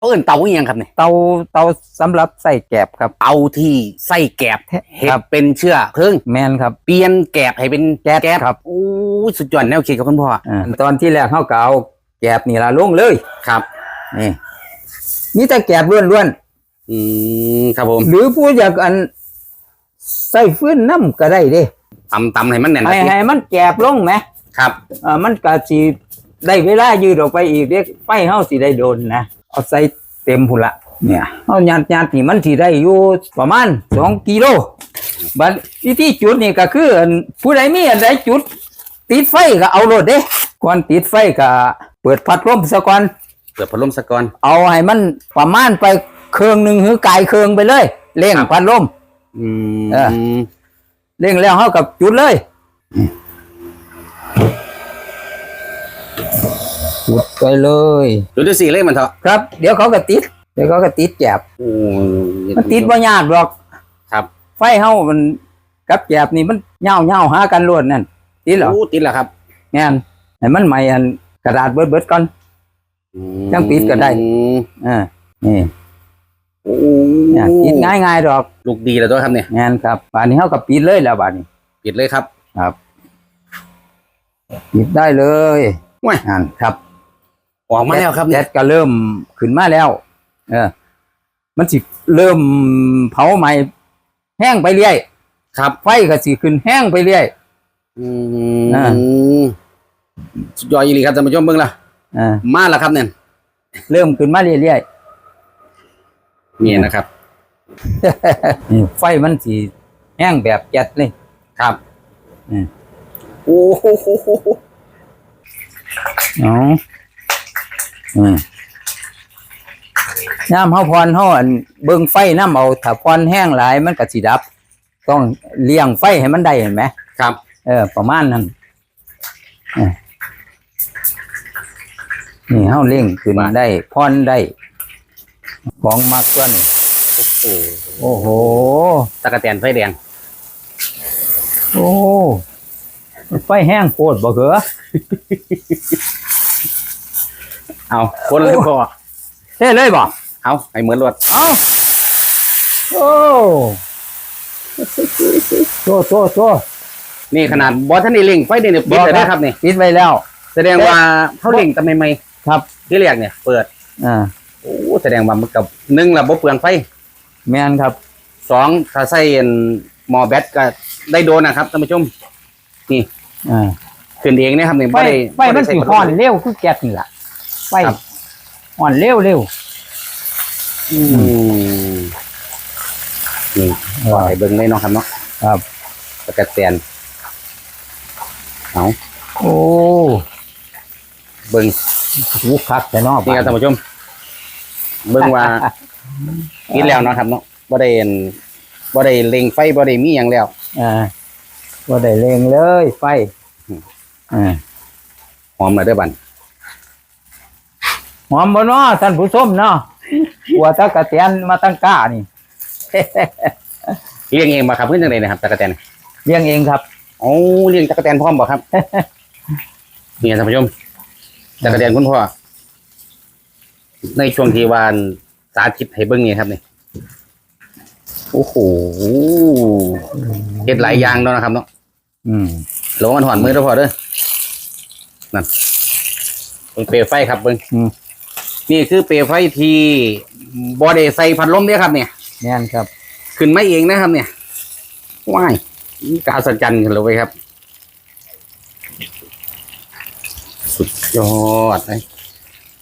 เขาเอิ้นเตาอีหยังครับเนี่ยเตาเตาสำหรับใส่แกบครับ เตาที่ใส่แกบเห็ครัดบ เป็นเชื้อเพลิงแมนครับ เปลี่ยนแกบให้เป็นแก๊สแก๊สครับ โอ้ยสุดยอดแนวคิดครับคุณพ่ออ่าตอนที่แรกเขาก็เอาแกบนี่ละลงเลยครับนี่นี่แต่แกบล้วนอืมครับผมๆหรือผู้อยากอันใส่ฟื้นน้ำก็ได้เด้ตำตำให้มันแน่นให้นะให้มันแกบลงไหมครับ อ่ามันก็สิได้เวลายืดออกไปอีกเด็กไฟเฮาสิได้โดนนะ เอาใส่เต็มพุ่นละเนี่ยเฮาญาติญาตินี่มันสิได้อยู่ประมาณสองกิโลบัดวิธีจุดนี่ก็คืออันผู้ใดมีอันใดจุด ติดไฟก็เอาโลดเด้ก่อนติดไฟก็เปิดพัดลมซะก่อนเปิดพัดลมสะก่อนเอาให้มันประมาณไปเครื่องหนึ่งหรือกายเครื่องไปเลยเร่งครับพัดลมอืมเออเร่งแล้วเฮากับจุดเลย จุดไปเลยดูดูสิเลยมันเถอะครับ เดี๋ยวเขาก็ติด เดี๋ยวเขาก็ติดแจบโอ้ยมันติดบ่ยากหรอก ครับ ไฟเฮามันกับแจบนี่มันเง่าเง่าหากันล้วนนั่นติดเหรอติดแล้วครับแม่นให้มันใหม่อันกระดาษเบิดเบิดก่อนอืมจังปิดก็ได้อ่านี่โอ้เนี่ยติดง่ายง่ายดอกลูกดีแล้วตัวครับเนี่ยแม่นครับบานนี้เฮาก็ปิดเลยแล้วบานนี้ปิดเลยครับ ครับปิดได้เลยว้ายอ่านครับ ออกมาแล้วครับแดเนี่ยดก็เริ่มขึ้นมาแล้ว เออ มันสิเริ่มเผาใหม่แห้งไปเรื่อยครับไฟก็สิขึ้นแห้งไปเรื่อยอือ่ามสุดยอดอีหลีครับท่านผู้ชมเบิ่งละอ่ามาแล้วครับเนี่ยเริ่มขึ้นมาเรื่อยนี่นะครับๆนี่ไฟมันสิแห้งแบบแก๊สเลยครับอืมโอ้โหอ๋อ อืมน้ำเฮาพรเฮาอันเบิ่งไฟน้ำเอาถ้าพรแห้งหลายมันก็สิดับ ต้องเลี้ยงไฟให้มันได้เห็นไหมครับ เออ ประมาณนั้นเออนี่เฮาเร่งขึ้นมาได้พรได้ ของมักตัวนี่โอ้โอ้โหตะกะแตนไฟแดง โอ้ไฟแห้งโคตรบ่เหรอ เอาคนเลยพอเท่เลยบ่เอาให้เหมือนรถเอาโอ้โตโตโตนี่ขนาดบอสท่านนี่เล่งไฟเด่นเนี่ยปิดเลยนะครับนี่ปิดไว้แล้ว แสดงว่าเขาเล่งแต่ใหม่ครับๆที่เรียกเนี่ย เปิด อ่าโอ้แสดงว่ามันกับหนึ่งระบบเปลืองไฟ แม่นครับสองถ้าใส่อันหมอแบตก็ได้โดนนะครับท่านผู้ชม นี่อ่าขึ้นเองนะครับนี่ไฟบ่ได้ไฟมันสิฮ้อนเร็วคือแก๊สนี่ล่ะ ไฟครับฮ้อนเร็วเร็วอืมนี่ปล่อยเบิ่งเลยเนาะครับเนาะครับ ตะกะแตนเอาโอ้เบิ่งหูคักแต่นอกนี่ครับท่านผู้ชม เบิ่งว่า กินแล้วเนาะครับเนาะบ่ได้อันบ่ได้เล็งไฟบ่ได้มีหยังแล้ว อ่าบ่ได้เร่งเลยไฟอืม อ่าหอมมาเด้อบัน หอมบ่เนาะท่านผู้ชมเนาะหัวตะกะเตียนมาตั้งก้านี่ เลี้ยงเองบ่ครับเพิ่นจังไดนะครับตะกะแตนเลี้ยงเองครับโอ้เลี้ยงตะกะแตนพร้อมบ่ครับนี่ท่านผู้ชมตะกะแตนคุณพ่อในช่วงที่วานสาธิตให้เบิ่งนี่ครับนี่โอ้โหเฮ็ดหลายอย่างเนาะนะครับเนาะอืมลงมันหอนมือเด้อพ่อเด้อนั่นเบิ่งเปลวไฟครับเบิ่งอืม นี่คือเปลวไฟที่บ่ได้ใส่พัดลมเด้อครับเนี่ยแม่นครับ ขึ้นมาเองนะครับ เนี่ยว้ายกาสัจจันกันเลยครับ สุดยอดเลย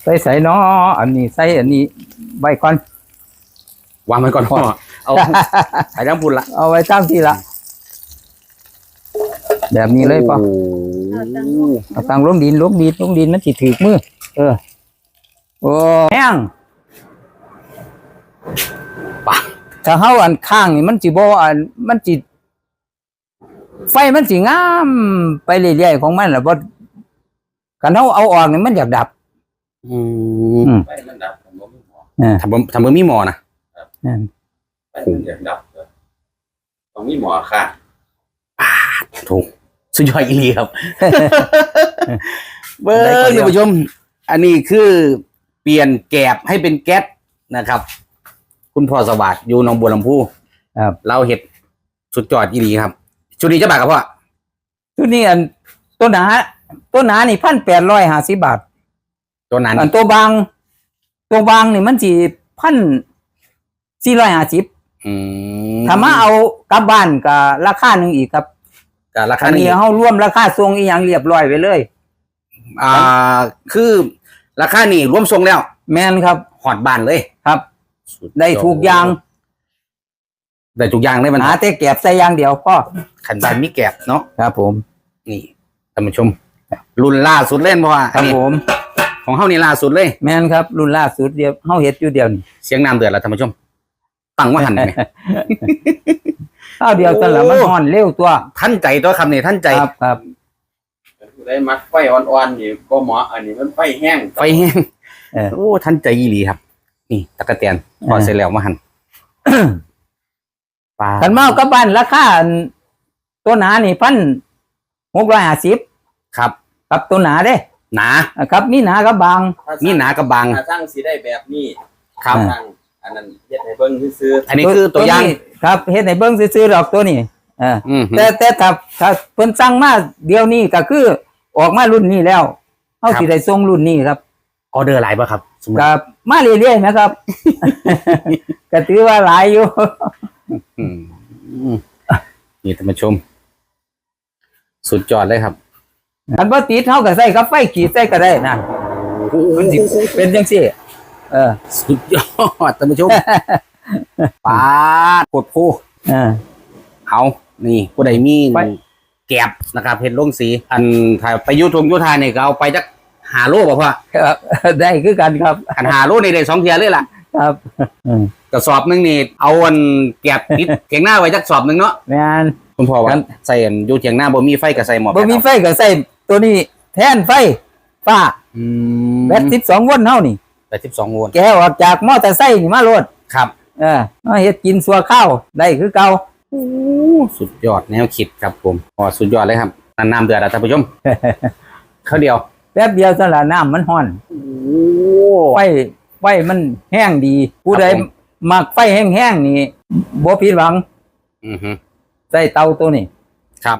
ใส่ใส่เนาะอันนี้ใส่อันนี้ไว้ก่อนวางไว้ก่อนพ่อเอาไปทั้งปุ่นละเอาไว้ตั้งที่ละแบบนี้เลยป่ะโอ้โหเอาตั้งลงดินลงดินลงดินมันสิถือมือเออ โอ้แห้งปะถ้าเฮาอันข้างนี่มันสิบ่อันมันสิไฟมันสิงามไปเรื่อยๆของมันล่ะบ่กันเฮาเอาออกนี่มันอยากดับ อือืมมไฟมันดับผมก็ไม่พอเออทำบ่ทำมือมีหมอนะนั่นไฟมันอยากดับเลยต้องมีหมอค่ะถูกสุดยอดอีหลีครับ เบิ้งท่านผู้ชม อันนี้คือ ปปลี่ยนแกบให้เป็นแก๊สนะครับ คุณพ่อสวัสดิ์อยู่หนองบัวลำพูครับ เราเห็ดสุดยอดอีหลีครับ ชุดนี้จะบาทกับพ่อชุดนี้อันตัวหนาตัวหนานี่พันแปดร้อยห้าสิบบาท ตัวนั้นอันตัวบางตัวบางนี่มันสี่พันสี่ร้อยห้าสิบอืมถ้ามาเอากลับบ้านก็ราคาหนึ่งอีกครับกับราคาอันนี้นี้เขาร่วมราคาทรงอีหยังเรียบร้อยไปเลย อ่าคือ ราคานี่รวมทรงแล้วแมนครับหอดบานเลย ครับ ได้ถูกอย่างได้ทุกอย่างเลยมันหาแต่แก็บใส่อย่างเดียวพ่อขันบานมีแกบเนาะครับ ผม นี่ท่านผู้ชม รุ่นล่าสุดเล่นเพราะว่าครับอันนี้ผม ของเฮานี่ล่าสุดเลย แมนครับ รุ่นล่าสุดเดียวเฮาเฮ็ดอยู่เดียวนี่เสียงน้ำเดือดแล้วท่านผู้ชมตั้งว่าหันไหมข้าวเดียวกันละมันห่อนเร็วตัว ท่านใจตัวคำนี้ท่านใจครับครับ ได้มักไฟอ่อนๆนี่ก็เหมาะอันนี้มันไฟแห้งไฟแห้งเออ โอ้ท่านใจอีหลีครับ นี่ตะกะเตียนพอเออเสร็จแล้วมาหันปลาขันเมากับบ้านราคาอันตัวหนานี่พันหกร้อยห้าสิบครับกับตัวหนาเด้หนาอะครับ มีหนากับบางนี่หนากับบางถ้าสร้างสีได้แบบนี้ครับ สร้างอันนั้นเฮ็ดให้เบิ่งซื่ออันนี้คือตัวอย่างนี้ครับเฮ็ดให้เบิ่งซื่อๆดอกตัวนี้เอออืมแต่แต่ถ้าถ้าเพิ่นสั่งมาเดี๋ยวนี้ก็คือ ออกมารุ่นนี้แล้วเฮาสิได้ส่งรุ่นนี้ครับออเดอร์หลายป่ะครับสมมติกับมาเรื่อยๆนะครับ ก็ถือว่าหลายอยู่อืมอืมนี่ท่านผู้ชม สุดยอดเลยครับคันบ่ติดเฮาก็ใส่กับไฟขีดใส่ก็ได้นั่นมันสิเป็นจังซี่เออ สุดยอดท่านผู้ชมปาดกดผู้เออเอานี่ผู้ใดมีไป แกบนะครับเห็ดลงสี อันถ่ายไปยุทงยุทธาเนี่ยก็เอาไปจักหาโลป่ะพ่อครับ ได้คือกันครับ อันหาโลนี่ได้สองเทียเลยล่ะครับอืมกระสอบหนึงนี่เอาอันแกบติดเถียงหน้าไว้จักสอบหนึงเนาะแม่น คุณพ่อว่าครับ ใส่อันอยู่เถียงหน้าบ่มีไฟก็ใส่หมอบ่มีไฟก็ใส่ตัวนี้แทนไฟฟ้าอืมแบต12โวลต์เฮานี่ แปดสิบสองโวลต์แกออกจากมอเตอร์ไซค์นี่มาโลดครับ เออมาเฮ็ดกินสัวข้าวได้คือเก่า สุดยอดแนวคิดครับผมอ๋อสุดยอดเลยครับนั่นน้ำเดือดแล้วท่านผู้ชม ข้าวเดียวแป๊บเดียวซะละน้ำมันร้อนโอ้ไฟไฟมันแห้งดี ผู้ใดครับผมมักไฟแห้งๆนี่บ่ผิดหวัง อือฮึใส่เตาตัวนี้